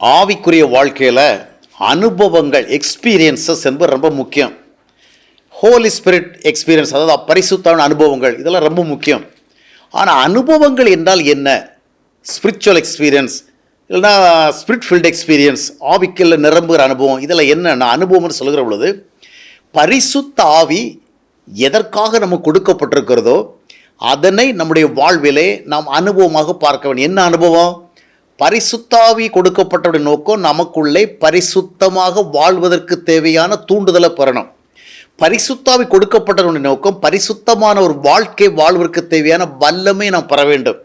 ஆவிக்குரிய வாழ்க்கையில் அனுபவங்கள் எக்ஸ்பீரியன்சஸ் என்பது ரொம்ப முக்கியம். ஹோலி ஸ்பிரிட் எக்ஸ்பீரியன்ஸ் அதாவது பரிசுத்தான அனுபவங்கள் இதெல்லாம் ரொம்ப முக்கியம். ஆனால் அனுபவங்கள் என்றால் என்ன? ஸ்பிரிச்சுவல் எக்ஸ்பீரியன்ஸ் இல்லைன்னா ஸ்பிரிட் ஃபீல்டு எக்ஸ்பீரியன்ஸ் ஆவிக்கல்ல நிரம்புகிற அனுபவம் இதில் என்னென்ன அனுபவம்னு சொல்கிற பொழுது பரிசுத்த ஆவி எதற்காக நமக்கு கொடுக்கப்பட்டிருக்கிறதோ அதனை நம்முடைய வாழ்விலே நாம் அனுபவமாக பார்க்க வேண்டும். என்ன அனுபவம்? பரிசுத்தாவி கொடுக்கப்பட்டவுடைய நோக்கம் நமக்குள்ளே பரிசுத்தமாக வாழ்வதற்கு தேவையான தூண்டுதலை பெறணும். பரிசுத்தாவி கொடுக்கப்பட்டவனுடைய நோக்கம் பரிசுத்தமான ஒரு வாழ்க்கை வாழ்வதற்கு தேவையான வல்லமை நாம் பெற வேண்டும்.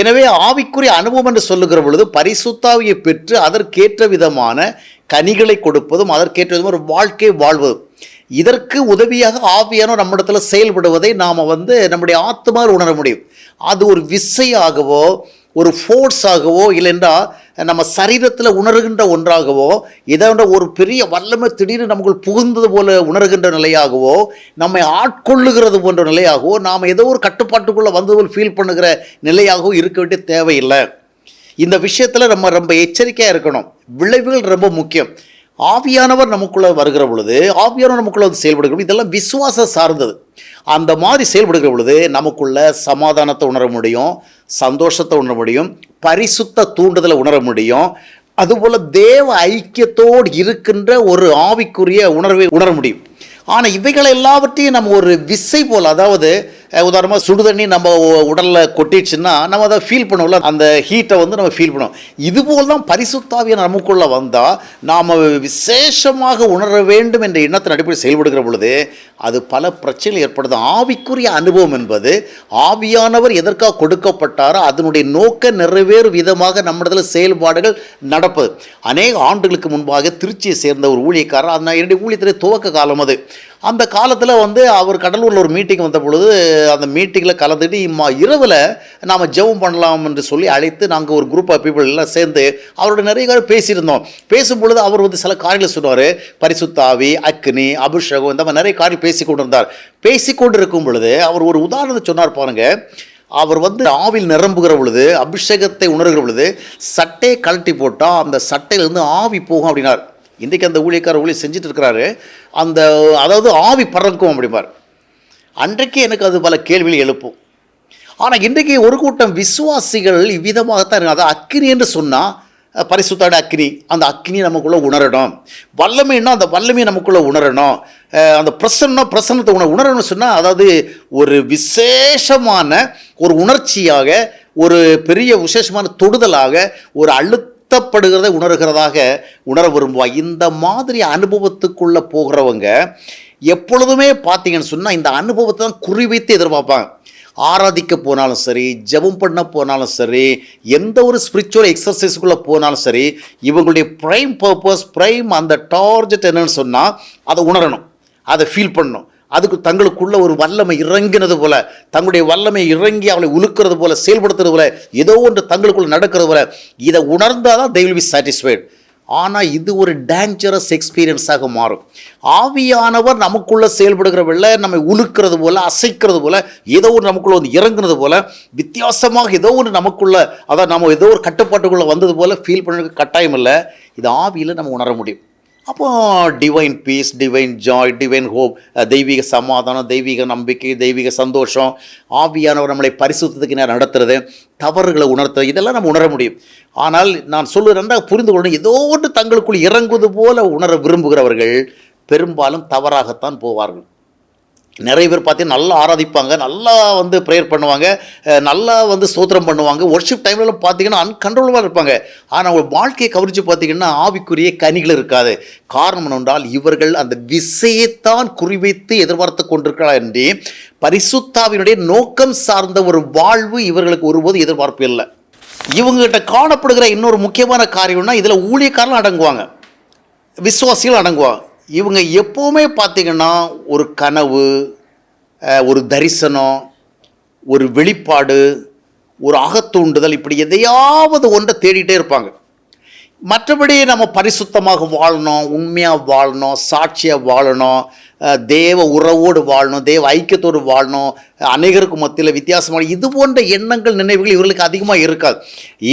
எனவே ஆவிக்குரிய அனுபவம் என்று சொல்லுகிற பொழுது பரிசுத்தாவியை பெற்று அதற்கேற்ற விதமான கனிகளை கொடுப்பதும் அதற்கேற்ற விதமாக ஒரு வாழ்க்கை வாழ்வதும். இதற்கு உதவியாக ஆவியானோர் நம்மிடத்தில் செயல்படுவதை நாம் வந்து நம்முடைய ஆத்மாவில் உணர முடியும். அது ஒரு விசையாகவோ ஒரு ஃபோர்ஸாகவோ இல்லைன்றா நம்ம சரீரத்தில் உணர்கின்ற ஒன்றாகவோ இதோட ஒரு பெரிய வல்லமை திடீர்னு நமக்குள் புகுந்தது போல உணர்கின்ற நிலையாகவோ நம்மை ஆட்கொள்ளுகிறது போன்ற நிலையாகவோ நாம் ஏதோ ஒரு கட்டுப்பாட்டுக்குள்ளே வந்தது போல் ஃபீல் பண்ணுகிற நிலையாகவோ இருக்க வேண்டிய தேவையில்லை. இந்த விஷயத்தில் நம்ம ரொம்ப எச்சரிக்கையாக இருக்கணும். விளைவுகள் ரொம்ப முக்கியம். ஆவியானவர் நமக்குள்ளே வருகிற பொழுது ஆவியானவர் நமக்குள்ளே வந்து செயல்படுகிற பொழுது இதெல்லாம் விசுவாச சார்ந்தது. அந்த மாதிரி செயல்படுகிற பொழுது நமக்குள்ள சமாதானத்தை உணர முடியும் சந்தோஷத்தை உணர முடியும் பரிசுத்த தூண்டுதலை உணர முடியும். அதுபோல் தேவ ஐக்கியத்தோடு இருக்கின்ற ஒரு ஆவிக்குரிய உணர்வை உணர முடியும். ஆனால் இவைகள் எல்லாவற்றையும் நம்ம ஒரு விசை போல் அதாவது உதாரணமாக சுடுதண்ணி நம்ம உடலில் கொட்டிடுச்சுன்னா நம்ம அதை ஃபீல் பண்ணுவோம்ல. அந்த ஹீட்டை வந்து நம்ம ஃபீல் பண்ணுவோம். இதுபோல் தான் பரிசுத்தாவிய நமக்குள்ளே வந்தால் நாம் விசேஷமாக உணர வேண்டும் என்ற எண்ணத்தின் அடிப்படையில் செயல்படுகிற பொழுது அது பல பிரச்சனைகள் ஏற்படுது. ஆவிக்குரிய அனுபவம் என்பது ஆவியானவர் எதற்காக கொடுக்கப்பட்டாரோ அதனுடைய நோக்க நிறைவேறு விதமாக நம்மிடத்தில் செயல்பாடுகள் நடப்பது. அநேக ஆண்டுகளுக்கு முன்பாக திருச்சியை சேர்ந்த ஒரு ஊழியக்காரர் அந்த என்னுடைய ஊழியத்திலே துவக்க காலம் அது. அந்த காலத்தில் வந்து அவர் கடலூரில் ஒரு மீட்டிங் வந்த பொழுது அந்த மீட்டிங்கில் கலந்துட்டு இம்மா இரவில் நாம் ஜெபம் பண்ணலாம் என்று சொல்லி அழைத்து நாங்கள் ஒரு குரூப் ஆஃப் பீப்புள் எல்லாம் சேர்ந்து அவரோட நிறைய காலம் பேசியிருந்தோம். பேசும்பொழுது அவர் வந்து சில காரியங்களை சொன்னார். பரிசுத்தாவி அக்னி அபிஷேகம் இந்த மாதிரி நிறைய காரியம் பேசி கொண்டிருந்தார் பேசி கொண்டிருக்கும் பொழுது அவர் ஒரு உதாரணத்தை சொன்னார் பாருங்க. அவர் வந்து ஆவில் நிரம்புகிற பொழுது அபிஷேகத்தை உணர்கிற பொழுது சட்டையை கழட்டி போட்டால் அந்த சட்டையிலேருந்து ஆவி போகும் அப்படின்னார். இன்றைக்கு அந்த ஊழியக்கார ஊழியர் செஞ்சுட்டு இருக்கிறாரு. அந்த அதாவது ஆவி பறக்கும் அப்படிம்பார். அன்றைக்கு எனக்கு அது பல கேள்விகள் எழுப்பும். ஆனால் இன்றைக்கு ஒரு கூட்டம் விசுவாசிகள் இவ்விதமாகத்தான் இருக்கு அதாவது அக்கினி என்று சொன்னால் பரிசுத்தாட அக்னி. அந்த அக்னி நமக்குள்ளே உணரணும். வல்லமைன்னா அந்த வல்லமையை நமக்குள்ளே உணரணும். அந்த பிரசன்னா பிரசன்னத்தை உண உணரணும்னு சொன்னால் அதாவது ஒரு விசேஷமான ஒரு உணர்ச்சியாக ஒரு பெரிய விசேஷமான தொடுதலாக ஒரு அழுத்தப்படுகிறதை உணர்கிறதாக உணர விரும்புவாள் இந்த மாதிரி அனுபவத்துக்குள்ளே போகிறவங்க எப்பொழுதுமே பார்த்தீங்கன்னு சொன்னால் இந்த அனுபவத்தை தான் குறிவைத்து எதிர்பார்ப்பாங்க. ஆராதிக்க போனாலும் சரி ஜெபம் பண்ண போனாலும் சரி எந்த ஒரு ஸ்பிரிச்சுவல் எக்ஸசைஸ்க்குள்ளே போனாலும் சரி இவங்களுடைய ப்ரைம் பர்பஸ் ப்ரைம் அந்த டார்ஜெட் என்னன்னு சொன்னால் அதை உணரணும். அதை ஃபீல் பண்ணணும். அதுக்கு தங்களுக்குள்ள ஒரு வல்லமை இறங்கினது போல தங்களுடைய வல்லமை இறங்கி அவளை உலுக்கிறது போல செயல்படுத்துறது போல ஏதோ ஒன்று தங்களுக்குள்ள நடக்கிறது போல இதை உணர்ந்தால் தான் தே வில் பி சாட்டிஸ்ஃபைடு ஆனால் இது ஒரு டேஞ்சரஸ் எக்ஸ்பீரியன்ஸாக மாறும். ஆவியானவர் நமக்குள்ளே செயல்படுகிற வெள்ள நம்மை உழுக்கிறது போல் அசைக்கிறது போல் ஏதோ ஒன்று நமக்குள்ளே வந்து இறங்குறது போல் வித்தியாசமாக ஏதோ ஒன்று நமக்குள்ளே அதான் நம்ம ஏதோ ஒரு கட்டுப்பாட்டுக்குள்ளே வந்தது போல் ஃபீல் பண்ணுறதுக்கு கட்டாயம் இல்லை. இது ஆவியில் நம்ம உணர முடியும். அப்போ divine peace divine joy divine hope தெய்வீக சமாதானம் தெய்வீக நம்பிக்கை தெய்வீக சந்தோஷம் ஆவியானவர் நம்மளை பரிசுத்தத்துக்கு நேரம் நடத்துறது தவறுகளை உணர்த்துறது இதெல்லாம் நம்ம உணர முடியும். ஆனால் நான் சொல்லுறேன் புரிந்து கொள்ளணும். ஏதோ ஒன்று தங்களுக்குள் இறங்குவது போல உணர விரும்புகிறவர்கள் பெரும்பாலும் தவறாகத்தான் போவார்கள். நிறைய பேர் பார்த்தீங்கன்னா நல்லா ஆராதிப்பாங்க நல்லா வந்து ப்ரேயர் பண்ணுவாங்க நல்லா வந்து சோத்திரம் பண்ணுவாங்க ஒர்ஷிப் டைம்லலாம் பார்த்தீங்கன்னா அன்கண்ட்ரோலபாக இருப்பாங்க. ஆனால் அவங்க வாழ்க்கையை கவனித்து பார்த்தீங்கன்னா ஆவிக்குரிய கனிகள் இருக்காது. காரணம் என்றால் இவர்கள் அந்த விசையைத்தான் குறிவைத்து எதிர்பார்த்து கொண்டிருக்கிறார் என்று பரிசுத்தாவினுடைய நோக்கம் சார்ந்த ஒரு வாழ்வு இவர்களுக்கு ஒருபோது எதிர்பார்ப்பு இல்லை. இவங்ககிட்ட காணப்படுகிற இன்னொரு முக்கியமான காரியம்னா இதில் ஊழியக்காரலாம் அடங்குவாங்க. விசுவாசிகள் அடங்குவாங்க. இவங்க எப்போவுமே பார்த்திங்கன்னா ஒரு கனவு ஒரு தரிசனம் ஒரு வெளிப்பாடு ஒரு அகத்தூண்டுதல் இப்படி எதையாவது ஒன்றை தேடிகிட்டே இருப்பாங்க. மற்றபடி நம்ம பரிசுத்தமாக வாழணும் உண்மையாக வாழணும் சாட்சியாக வாழணும் தேவ உறவோடு வாழணும் தேவ ஐக்கியத்தோடு வாழணும் அநேகருக்கு மத்தியில் வித்தியாசமான இது போன்ற எண்ணங்கள் நினைவுகள் இவர்களுக்கு அதிகமாக இருக்காது.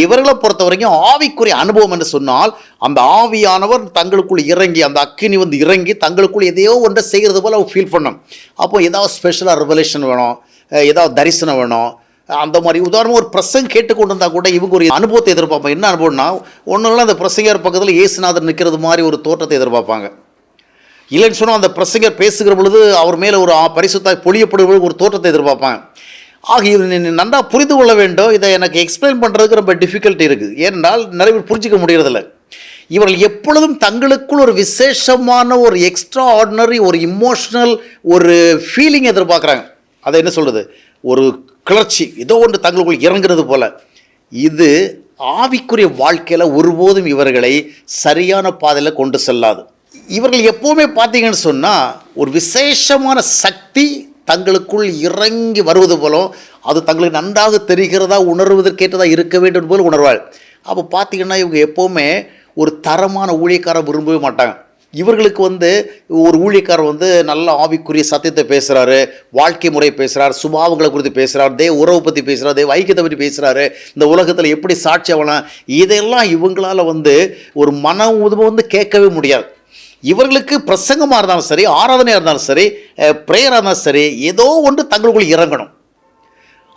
இவர்களை பொறுத்த வரைக்கும் ஆவிக்குரிய அனுபவம் என்று சொன்னால் அந்த ஆவியானவர் தங்களுக்குள் இறங்கி அந்த அக்கினி வந்து இறங்கி தங்களுக்குள் எதையோ ஒன்றை செய்கிறது போல் அவங்க ஃபீல் பண்ணும். அப்போ ஏதாவது ஸ்பெஷலாக ரிவலேஷன் வேணும் ஏதாவது தரிசனம் வேணும் அந்த மாதிரி உதாரணமாக ஒரு பிரசங்க கேட்டுக்கொண்டு இருந்தால் கூட இவங்க ஒரு அனுபவத்தை எதிர்பார்ப்பாங்க. என்ன அனுபவம்னா ஒன்றும் அந்த பிரசங்கர் பக்கத்தில் இயேசுநாதர் நிற்கிறது மாதிரி ஒரு தோற்றத்தை எதிர்பார்ப்பாங்க. இல்லைன்னு சொன்னால் அந்த பிரசங்கர் பேசுகிற பொழுது அவர் மேலே ஒரு பரிசுத்தாய் பொழியப்படுகிற ஒரு தோற்றத்தை எதிர்பார்ப்பாங்க. ஆக இது நீ புரிந்து கொள்ள வேண்டும். இதை எனக்கு எக்ஸ்பிளைன் பண்ணுறதுக்கு ரொம்ப டிஃபிகல்ட்டி இருக்குது. ஏனென்றால் நிறைய பேர் புரிஞ்சிக்க முடியறதில்ல. இவர்கள் எப்பொழுதும் தங்களுக்குள் ஒரு விசேஷமான ஒரு எக்ஸ்ட்ரா ஆர்டினரி ஒரு இமோஷனல் ஒரு ஃபீலிங் எதிர்பார்க்குறாங்க. அதை என்ன சொல்கிறது ஒரு கிளர்ச்சி. ஏதோ ஒன்று தங்களுக்குள் இறங்குறது போல். இது ஆவிக்குரிய வாழ்க்கையில் ஒருபோதும் இவர்களை சரியான பாதையில் கொண்டு செல்லாது. இவர்கள் எப்போவுமே பார்த்தீங்கன்னு சொன்னால் ஒரு விசேஷமான சக்தி தங்களுக்குள் இறங்கி வருவது போலும் அது தங்களுக்கு நன்றாக தெரிகிறதா உணர்வதற்கேற்றதாக இருக்க வேண்டும் போல உணர்வாள். அப்போ பார்த்தீங்கன்னா இவங்க எப்போவுமே ஒரு தரமான ஊழியக்காரர் விரும்பவே மாட்டாங்க. இவர்களுக்கு வந்து ஒரு ஊழியக்காரர் வந்து நல்ல ஆவிக்குரிய சத்தியத்தை பேசுகிறாரு வாழ்க்கை முறை பேசுகிறார் சுபாவங்களை குறித்து பேசுகிறார் தேவ உறவை பற்றி பேசுகிறார் தேவ ஐக்கியத்தை பற்றி பேசுகிறாரு இந்த உலகத்தில் எப்படி சாட்சி ஆகலாம் இதெல்லாம் இவங்களால வந்து ஒரு மன உதவ வந்து கேட்கவே முடியாது. இவர்களுக்கு பிரசங்கமாக இருந்தாலும் சரி ஆராதனையாக இருந்தாலும் சரி ப்ரேயராக இருந்தாலும் சரி ஏதோ ஒன்று தங்களுக்குள் இறங்கணும்.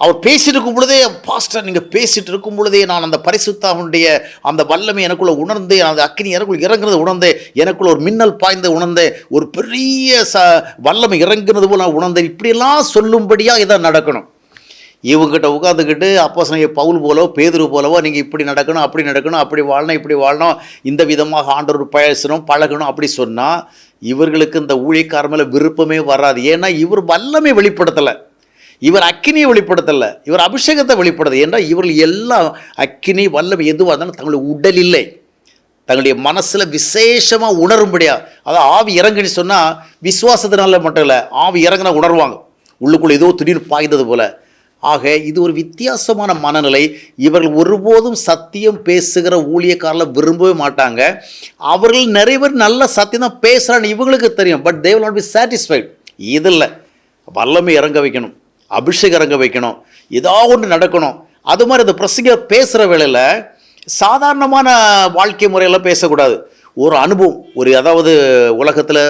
அவர் பேசிட்டு இருக்கும் பொழுதே பாஸ்டர் நீங்கள் பேசிட்டு இருக்கும் பொழுதே நான் அந்த பரிசுத்தாவுடைய அந்த வல்லமை எனக்குள்ளே உணர்ந்து அந்த அக்கினி எனக்குள் இறங்குறது உணர்ந்தேன். எனக்குள்ள ஒரு மின்னல் பாய்ந்து உணர்ந்தேன். ஒரு பெரிய ச வல்லமை இறங்குனது போல் நான் உணர்ந்தேன். இப்படியெல்லாம் சொல்லும்படியாக இதை நடக்கணும். இவங்ககிட்ட உட்காந்துக்கிட்டு அப்போ பவுல் போலவோ பேதுரு போலவோ நீங்கள் இப்படி நடக்கணும் அப்படி நடக்கணும் அப்படி வாழணும் இப்படி வாழணும் இந்த விதமாக ஆண்டவர் பேசணும் பழகணும் அப்படி சொன்னால் இவர்களுக்கு இந்த ஊழியக்கார மேலே விருப்பமே வராது. ஏன்னா இவர் வல்லமை வெளிப்படுத்தலை. இவர் அக்கினியை வெளிப்படுத்தலை. இவர் அபிஷேகத்தை வெளிப்படுது ஏன்னா இவர்கள் எல்லாம் அக்கினி வல்லமை எதுவாக இருந்தாலும் தங்களுடைய உடல் இல்லை. தங்களுடைய மனசில் விசேஷமாக உணரும்படியா. அதாவது ஆவி இறங்குன்னு சொன்னால் விசுவாசத்தினால மட்டும் இல்லை ஆவி இறங்குனா உணர்வாங்க. உள்ளுக்குள்ளே ஏதோ திடீர்னு பாய்ந்தது போல். ஆக இது ஒரு வித்தியாசமான மனநிலை. இவர்கள் ஒருபோதும் சத்தியம் பேசுகிற ஊழியக்காரில் விரும்பவே மாட்டாங்க. அவர்கள் நிறைய பேர் நல்ல சத்தியம் தான் பேசுகிறான்னு இவங்களுக்கு தெரியும். But they'll not be satisfied இதில் வல்லமை இறங்க வைக்கணும். அபிஷேகம் இறங்க வைக்கணும். ஏதாவது ஒன்று நடக்கணும். அது மாதிரி அந்த பிரசங்கர் பேசுகிற வேளையில் சாதாரணமான வாழ்க்கை முறையெல்லாம் பேசக்கூடாது. ஒரு அனுபவம் ஒரு அதாவது உலகத்தில்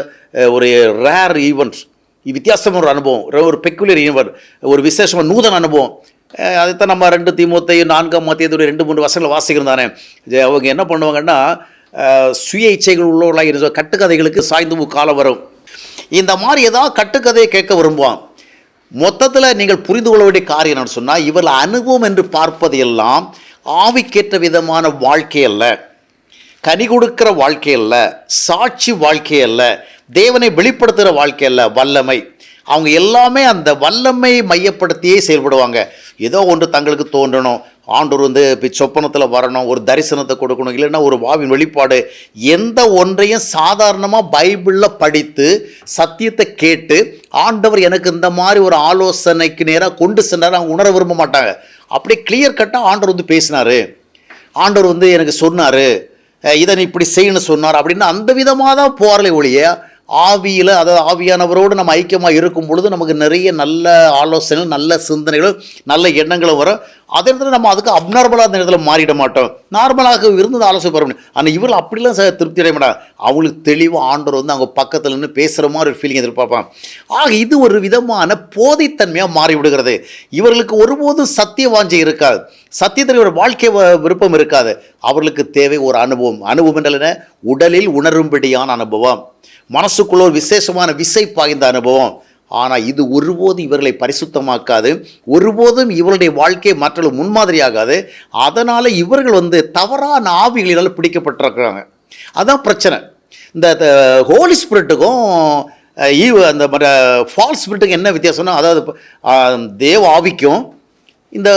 ஒரு ரேர் ஈவெண்ட்ஸ் வித்தியாசமான ஒரு அனுபவம் ஒரு- பெக்குலர் இனிவர் ஒரு விசேஷமாக நூதன அனுபவம் அதைத்தான் நம்ம ரெண்டு திமுத்தையும் நான்காம் மத்தியது ஒரு ரெண்டு மூணு வருஷங்கள் வாசிக்கிறோம் தானே அவங்க என்ன பண்ணுவாங்கன்னா சுய இச்சைகள் உள்ளவர்களாக இருந்த கட்டுக்கதைகளுக்கு சாய்ந்து காலம் வரும் இந்த மாதிரி ஏதாவது கட்டுக்கதையை கேட்க விரும்புவான் மொத்தத்தில் நீங்கள் புரிந்து கொள்ள வேண்டிய காரியம் என்னன்னு சொன்னால் இவர்கள் அனுபவம் என்று பார்ப்பது எல்லாம் ஆவிக்கேற்ற விதமான வாழ்க்கை அல்ல கனி கொடுக்கிற வாழ்க்கை அல்ல சாட்சி வாழ்க்கை அல்ல தேவனை வெளிப்படுத்துகிற வாழ்க்கை அல்ல வல்லமை. அவங்க எல்லாமே அந்த வல்லமை மையப்படுத்தியே செயல்படுவாங்க. ஏதோ ஒன்று தங்களுக்கு தோன்றணும் ஆண்டூர் வந்து இப்போ சொப்பனத்தில் வரணும் ஒரு தரிசனத்தை கொடுக்கணும் இல்லைன்னா ஒரு வாவின் வெளிப்பாடு. எந்த ஒன்றையும் சாதாரணமாக பைபிளில் படித்து சத்தியத்தை கேட்டு ஆண்டவர் எனக்கு இந்த மாதிரி ஒரு ஆலோசனைக்கு நேராக கொண்டு சென்றார் அவங்க உணர விரும்ப மாட்டாங்க. அப்படியே கிளியர் கட்டாக ஆண்டவர் வந்து பேசினார். ஆண்டவர் வந்து எனக்கு சொன்னார் இதை இப்படி செய்யணும்னு சொன்னார் அப்படின்னு அந்த விதமாக தான் போகிறலை ஒழிய ஆவியில் அதாவது ஆவியானவரோடு நம்ம ஐக்கியமாக இருக்கும் பொழுது நமக்கு நிறைய நல்ல ஆலோசனைகள் நல்ல சிந்தனைகள் நல்ல எண்ணங்களும் வரும். அதே இடத்துல நம்ம அதுக்கு அப்நார்மலாக அந்த இடத்துல மாறிட மாட்டோம். நார்மலாக இருந்து ஆலோசனை பெற முடியும் ஆனால் இவர்கள் அப்படிலாம் ச- திருப்தி அடைய மாட்டாங்க. அவங்களுக்கு தெளிவாக ஆண்டவர் வந்து அவங்க பக்கத்தில் நின்று பேசுகிற மாதிரி ஒரு ஃபீலிங் எதிர்பார்ப்பான் ஆக இது ஒரு விதமான போதைத்தன்மையாக மாறி விடுகிறது இவர்களுக்கு ஒருபோதும் சத்திய வாஞ்சை இருக்காது. சத்தியத்தில் ஒரு வாழ்க்கை வ- விருப்பம் இருக்காது. அவர்களுக்கு தேவை ஒரு அனுபவம். அனுபவம் என்றால் என்ன? உடலில் உணரும்படியான அனுபவம். மனசுக்குள்ள ஒரு விசேஷமான விசை பாய்ந்த அனுபவம். ஆனால் இது ஒருபோதும் இவர்களை பரிசுத்தமாக்காது. ஒருபோதும் இவருடைய வாழ்க்கை மற்றவர்கள் முன்மாதிரியாகாது. அதனால் இவர்கள் வந்து தவறான ஆவிகளினால் பிடிக்கப்பட்டிருக்கிறாங்க. அதான் பிரச்சனை. இந்த ஹோலி ஸ்பிரிட்டுக்கும் ஈவ் அந்த ஃபால்ஸ் ஸ்பிரிட்டுக்கும் என்ன வித்தியாசம்னா அதாவது தேவ ஆவிக்கும் இந்த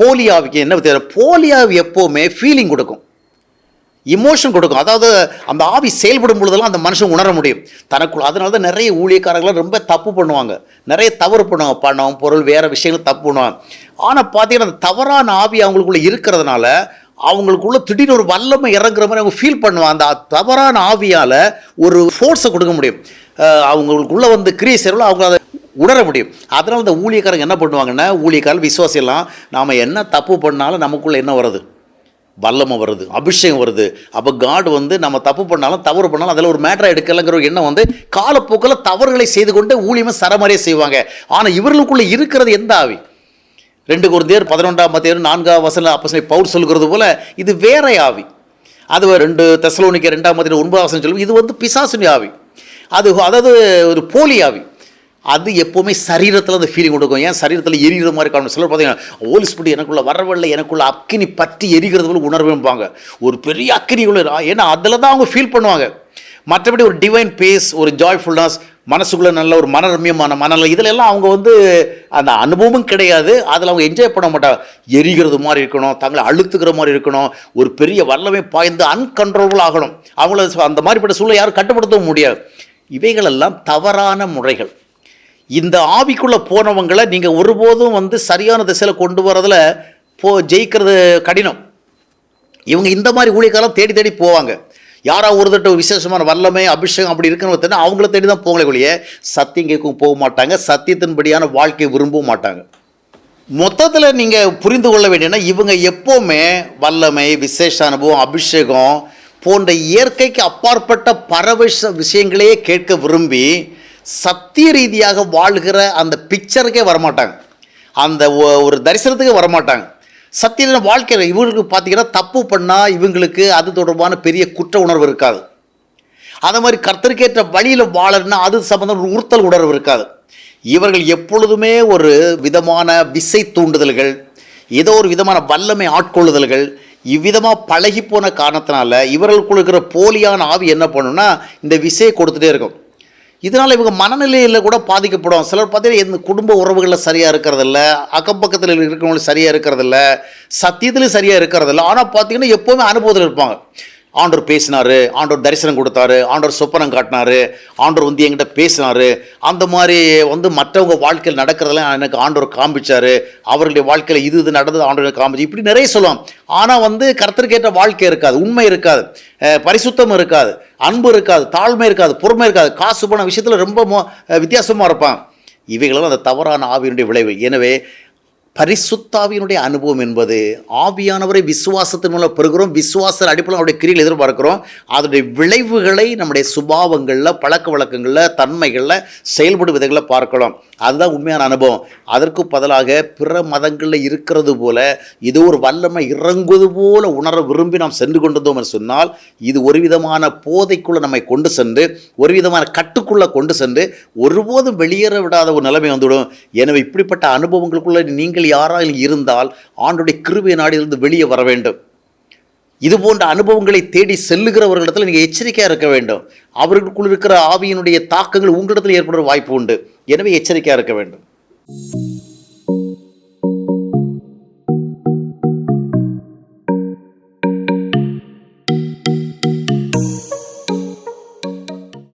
போலி ஆவிக்கும் என்ன வித்தியாசம்? போலி ஆவி எப்போவுமே ஃபீலிங் கொடுக்கும். இமோஷன் கொடுக்கும். அதாவது அந்த ஆவி செயல்படும் பொழுதெல்லாம் அந்த மனுஷன் உணர முடியும். தனக்குள்ள அதனால தான் நிறைய ஊழியக்காரங்களாம் ரொம்ப தப்பு பண்ணுவாங்க. நிறைய தவறு பண்ணுவாங்க. பணம் பொருள் வேறு விஷயங்கள் தப்பு பண்ணுவாங்க. ஆனால் பார்த்தீங்கன்னா அந்த தவறான ஆவி அவங்களுக்குள்ளே இருக்கிறதுனால அவங்களுக்குள்ள திடீர்னு ஒரு வல்லமை இறங்குற மாதிரி அவங்க ஃபீல் பண்ணுவாங்க. அந்த தவறான ஆவியால் ஒரு ஃபோர்ஸை கொடுக்க முடியும். அவங்களுக்குள்ளே வந்து கிரியை செய்கிறோம் அவங்க அதை உணர முடியும். அதனால் இந்த ஊழியக்காரங்க என்ன பண்ணுவாங்கன்னா ஊழியக்காரர் விசுவாசியெல்லாம் நாம் என்ன தப்பு பண்ணாலும் நமக்குள்ளே என்ன வருது வல்லமை வருது அபிஷேகம் வருது. அப்போ காட் வந்து நம்ம தப்பு பண்ணாலும் தவறு பண்ணாலும் அதில் ஒரு மேட்டராக எடுக்கலைங்கிற ஒரு எண்ணம் வந்து காலப்போக்கில் தவறுகளை செய்து கொண்டு ஊழியமாக சரமாரியே செய்வாங்க. ஆனால் இவர்களுக்குள்ளே இருக்கிறது எந்த ஆவி? ரெண்டு குருந்தியர் பதினொன்றாம் மத்தியர் நான்காம் வசன அப்போ பவுர் சொல்கிறது போல் இது வேற ஆவி. அது ரெண்டு தெசலோனிக்க ரெண்டாம் மத்தியர் ஒன்பதாம் வசனம் சொல்லும் இது வந்து பிசாசுனி ஆவி. அது அதாவது ஒரு போலி ஆவி. அது எப்போவுமே சரீரத்தில் அந்த ஃபீலிங் கொடுக்கும். ஏன்? சரீரத்தில் எரிகிற மாதிரி காணும் சிலர் பார்த்தீங்கன்னா ஓல் ஸ்பிரிட் எனக்குள்ள வரவில்லை. எனக்குள்ள அக்கினி பற்றி எரிகிறது போல உணர்வும்பாங்க. ஒரு பெரிய அக்கினிக்குள்ள ஏன்னா அதில் தான் அவங்க ஃபீல் பண்ணுவாங்க. மற்றபடி ஒரு டிவைன் பேஸ் ஒரு ஜாய்ஃபுல்னஸ் மனசுக்குள்ளே நல்ல ஒரு மனரம்யமான மனநல இதில் எல்லாம் அவங்க வந்து அந்த அனுபவமும் கிடையாது. அதில் அவங்க என்ஜாய் பண்ண மாட்டாங்க. எரிகிறது மாதிரி இருக்கணும் தங்களை அழுத்துக்கிற மாதிரி இருக்கணும் ஒரு பெரிய வல்லமை பாய்ந்து அன்கண்ட்ரோலபுள் ஆகணும். அவங்கள அந்த மாதிரிப்பட்ட சூழலை யாரும் கட்டுப்படுத்தவும் முடியாது. இவைகளெல்லாம் தவறான முறைகள். இந்த ஆவிக்குள்ளே போனவங்களை நீங்கள் ஒருபோதும் வந்து சரியான திசையில் கொண்டு வரதில் போ ஜெயிக்கிறது கடினம். இவங்க இந்த மாதிரி ஊழியக்காரெல்லாம் தேடி தேடி போவாங்க. யாராவது ஒரு தட்ட விசேஷமான வல்லமை அபிஷேகம் அப்படி இருக்குன்னு அவங்கள தேடி தான் போங்களே ஒழிய சத்தியம் கேட்கவும் போக மாட்டாங்க. சத்தியத்தின்படியான வாழ்க்கையை விரும்பவும் மாட்டாங்க. மொத்தத்தில் நீங்கள் புரிந்து கொள்ள வேண்டியனா இவங்க எப்போவுமே வல்லமை விசேஷ அனுபவம் அபிஷேகம் போன்ற இயற்கைக்கு அப்பாற்பட்ட பரவ விஷயங்களையே கேட்க விரும்பி சத்திய ரீதியாக வாழ்கிற அந்த பிக்சருக்கே வரமாட்டாங்க. அந்த ஒ- ஒரு தரிசனத்துக்கு வரமாட்டாங்க. சத்திய வாழ்க்கையில் இவங்களுக்கு பார்த்தீங்கன்னா தப்பு பண்ணால் இவங்களுக்கு அது தொடர்பான பெரிய குற்ற உணர்வு இருக்காது. அதே மாதிரி கர்த்தருக்கேற்ற வழியில் வாழணும்னா அது சம்மந்தம் ஒரு உறுத்தல் உணர்வு இருக்காது. இவர்கள் எப்பொழுதுமே ஒரு விதமான விசை தூண்டுதல்கள் ஏதோ ஒரு விதமான வல்லமை ஆட்கொள்ளுதல்கள் இவ்விதமாக பழகி போன காரணத்தினால இவர்களுக்குள்ள இருக்கிற போலியான ஆவி என்ன பண்ணுன்னா இந்த விசையை கொடுத்துட்டே இருக்கும். இதனால் இவங்க மனநிலையில் கூட பாதிக்கப்படும். சிலர் பார்த்தீங்கன்னா இந்த குடும்ப உறவுகளில் சரியாக இருக்கிறதில்ல அக்கம் பக்கத்தில் இருக்கிறவங்களும் சரியாக இருக்கிறதில்ல சத்தியத்திலையும் சரியாக இருக்கிறதில்ல. ஆனால் பார்த்தீங்கன்னா எப்போவுமே அனுபவத்தில் இருப்பாங்க. ஆண்டவர் பேசினார் ஆண்டவர் தரிசனம் கொடுத்தாரு ஆண்டோர் சொப்பனம் காட்டினாரு ஆண்டோர் வந்து என்கிட்ட பேசினாரு. அந்த மாதிரி வந்து மற்றவங்க வாழ்க்கையில் நடக்கிறதெல்லாம் எனக்கு ஆண்டோர் காமிச்சார் அவர்களுடைய வாழ்க்கையில் இது இது நடந்தது ஆண்டோர் காமிச்சு இப்படி நிறைய சொல்லலாம். ஆனால் வந்து கருத்திற்கேற்ற வாழ்க்கை இருக்காது உண்மை இருக்காது பரிசுத்தம் இருக்காது அன்பு இருக்காது தாழ்மை இருக்காது பொறுமை இருக்காது. காசு போன விஷயத்தில் ரொம்ப மோ வித்தியாசமாக இருப்பான். இவைகளெல்லாம் அந்த தவறான ஆவியினுடைய விளைவு. எனவே பரிசுத்தாவியினுடைய அனுபவம் என்பது ஆவியானவரை விசுவாசத்தின் மூலம் பெறுகிறோம் விசுவாச அடிப்படையில் அவருடைய கிரியில் எதிர்பார்க்கிறோம். அதனுடைய விளைவுகளை நம்முடைய சுபாவங்களில் பழக்க வழக்கங்களில் தன்மைகளில் செயல்படும் விதைகளை பார்க்கலாம் அதுதான் உண்மையான அனுபவம். அதற்கு பதிலாக பிற மதங்களில் இருக்கிறது போல இது ஒரு வல்லமை இறங்குவது போல உணர விரும்பி நாம் சென்று கொண்டிருந்தோம் என்று சொன்னால் இது ஒரு விதமான போதைக்குள்ளே நம்மை கொண்டு சென்று ஒரு விதமான கட்டுக்குள்ளே கொண்டு சென்று ஒருபோதும் வெளியேற விடாத ஒரு நிலைமை வந்துவிடும். எனவே இப்படிப்பட்ட அனுபவங்களுக்குள்ளே நீங்கள் யாராலும் இருந்தால் ஆண்டுடைய கிருபை நாடிலிருந்து வெளியே வர வேண்டும். இது போன்ற அனுபவங்களை தேடி செல்லுகிறவர்களிடத்தில் நீங்கள் எச்சரிக்கையாக இருக்க வேண்டும். அவர்களுக்குள் இருக்கிற ஆவியினுடைய தாக்கங்கள் உங்களிடத்தில் ஏற்படுற வாய்ப்பு உண்டு. எனவே எச்சரிக்கையாக இருக்க வேண்டும்.